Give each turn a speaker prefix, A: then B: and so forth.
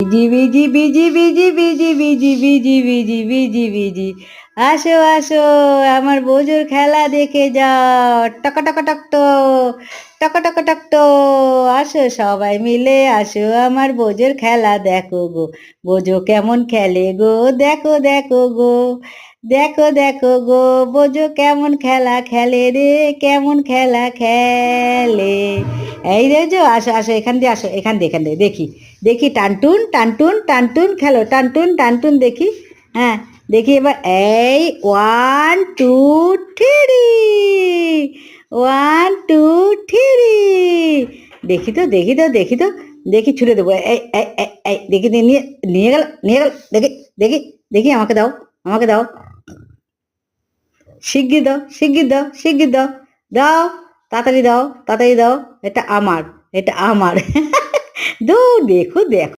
A: Busy বিজি বিজি বিজি বিজি বিজি বিজি বিজি বিজি বিজি আসো আসো, আমার বোঝোর খেলা দেখে যাও। টক টক টক তো টক। আসো, সবাই মিলে আসো, আমার বোঝোর খেলা দেখো গো। বোঝো কেমন খেলে গো? দেখো দেখো গো। দেখো দেখো গো, বোঝো কেমন খেলা খেলে রে? কেমন খেলা খেলে? এই যো আসো আসো এখান দিয়ে আসো এখান দিয়ে এখান দিয়ে দেখি দেখি টানটুন টানটুন টানটুন খেলো টানটুন টানটুন দেখি হ্যাঁ দেখি এবার এই one two three one two three দেখি তো দেখি তো দেখি তো দেখি ছুড়ে দেবো এই, এই দেখি নিয়ে নিয়ে গেল নিয়ে গেল দেখি দেখি দেখি আমাকে দাও আমাকে দাও শিগগির দাও শিগগির দাও শিগগির দাও দাও তাড়াতাড়ি দাও তাড়াতাড়ি দাও এটা আমার এটা আমার। দূর দেখো দেখো।